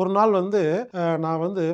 ஒரு நாள் வந்து நான் வந்து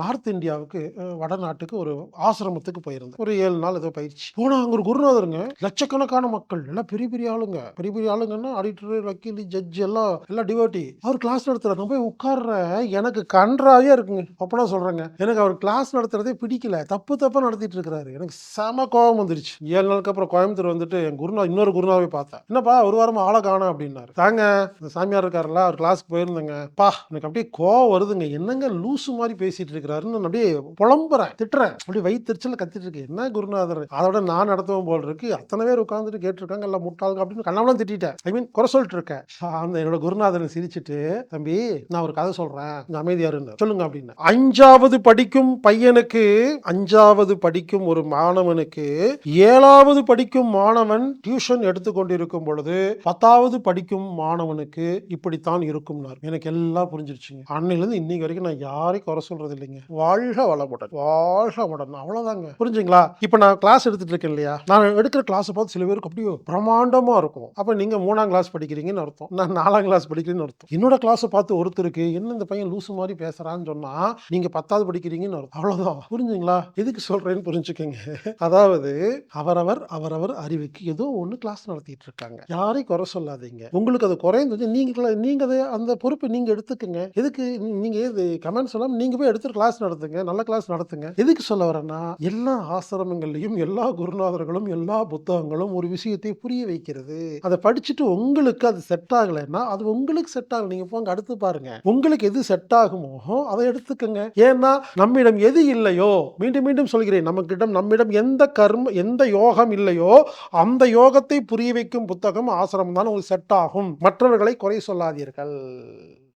நார்த் இந்தியாவுக்கு வடநாட்டுக்கு ஒரு ஆசிரமத்துக்கு போயிருந்தேன். ஒரு ஏழு நாள் ஏதோ பயிற்சி. போனால் அங்கே ஒரு குருநாதருங்க. லட்சக்கணக்கான மக்கள். எல்லாம் பெரிய பெரிய ஆளுங்க. பெரிய பெரிய ஆளுங்கன்னா ஆடிட்டர் வக்கீல் ஜட்ஜ் எல்லாம் எல்லாம் டிவோட்டி அவர் கிளாஸ் நடத்துகிற நான் போய் உட்கார்ற எனக்கு கன்றாவே இருக்குங்க. அப்பனா சொல்கிறேங்க எனக்கு அவர் கிளாஸ் நடத்துறதே பிடிக்கல. தப்பு தப்பாக நடத்திட்டு இருக்கிறாரு. எனக்கு செம கோபம் வந்துருச்சு. ஏழு நாளுக்கு அப்புறம் கோயம்புத்தூர் வந்துட்டு என் குருநா இன்னொரு குருநாவை பார்த்தேன். என்னப்பா ஒரு வாரமாக ஆளை காணும் அப்படின்னாரு. தாங்க இந்த சாமியார் இருக்காருல்ல அவர் கிளாஸ்க்கு போயிருந்தேங்க. பா எனக்கு அப்படியே கோவம் வருதுங்க. என்னங்க லூசு மாதிரி பேசிட்டு இருக்கிறாருன்னு நான் அப்படியே புலம்புறேன் திட்டுறேன். அப்படியே வயிற்றுச்சல கத்திட்டு இருக்கு என்ன குருநாதர்? அதோட நான் நடத்தவும் போல் இருக்கு. அத்தனை பேர் உட்காந்துட்டு கேட்டிருக்காங்க. எல்லாம் முட்டாளுங்க அப்படின்னு கண்ணாமலாம் திட்டிட்டேன். ஐ மீன் குறை சொல்லிட்டு இருக்கேன். அந்த என்னோட குருநாதன் சிரிச்சிட்டு தம்பி நான் ஒரு கதை சொல்றேன். நீங்க அமைதியா சொல்லுங்க அப்படின்னு. அஞ்சாவது படிக்கும் பையனுக்கு அஞ்சாவது படிக்கும் ஒரு மாணவனுக்கு ஏழாவது படிக்கும் மாணவன் டியூஷன் எடுத்துக்கொண்டிருக்கும் பொழுது பத்தாவது படிக்கும் மாணவனுக்கு இப்படித்தான் இருக்கும்னார். எனக்கு எல்லாம் புரிஞ்சிருச்சுங்க. அன்னையிலேருந்து இன்னைக்கு வரைக்கும் நான் யாரையும் குறை சொல்றது இல்லைங்க. வாழ்க வளமுடன். வாழ்க வளமுடன். அவ்வளோதாங்க புரிஞ்சுங்களா? இப்போ நான் கிளாஸ் எடுத்துட்டு இருக்கேன் இல்லையா? நான் எடுக்கிற கிளாஸை பார்த்து சில பேருக்கு அப்படியே பிரமாண்டமாக இருக்கும். அப்போ நீங்கள் மூணாம் கிளாஸ் படிக்கிறீங்கன்னு அர்த்தம். நான் நாலாம் கிளாஸ் படிக்கிறேன்னு அர்த்தம். என்னோட கிளாஸை பார்த்து ஒருத்தருக்கு என்ன இந்த பையன் லூசு மாதிரி பேசுகிறான்னு சொன்னால் நீங்கள் பத்தாவது படிக்கிறீங்கன்னு அர்த்தம். அவ்வளோதான் புரிஞ்சுங்களா? எதுக்கு சொல்கிறேன்னு புரிஞ்சுக்கோங்க. அதாவது அவரவர் அவரவர் அறிவுக்கு ஏதோ ஒன்று கிளாஸ் நடத்திட்டு இருக்காங்க. யாரையும் குறை சொல்லாதீங்க. உங்களுக்கு அது குறைந்து நீங்கள் நீங்கள் அதை அந்த பொறுப்பை நீங்கள் எடுத்துக்கங்க. எதுக்கு நீ- நீங்க எது கமெண்ட் சொல்லாம நீங்க போய் எடுத்து கிளாஸ் நடத்துங்க நல்ல கிளாஸ் நடத்துங்க. எதுக்கு சொல்ல வரேன்னா எல்லா ஆசிரமங்கள்லையும் எல்லா குருநாதர்களும் எல்லா புத்தகங்களும் ஒரு விஷயத்தை புரிய வைக்கிறது. அதை படிச்சுட்டு உங்களுக்கு அது செட் ஆகலைன்னா அது உங்களுக்கு செட் ஆகல. நீங்க போங்க அடுத்து பாருங்க. உங்களுக்கு எது செட் ஆகுமோ அதை எடுத்துக்கங்க. ஏன்னா நம்மிடம் எது இல்லையோ மீண்டும் மீண்டும் சொல்கிறேன் நம்மக்கிடம் நம்மிடம் எந்த கர்ம எந்த யோகம் இல்லையோ அந்த யோகத்தை புரிய வைக்கும் புத்தகம் ஆசிரமம் தான் உங்களுக்கு செட் ஆகும். மற்றவர்களை குறை சொல்லாதீர்கள்.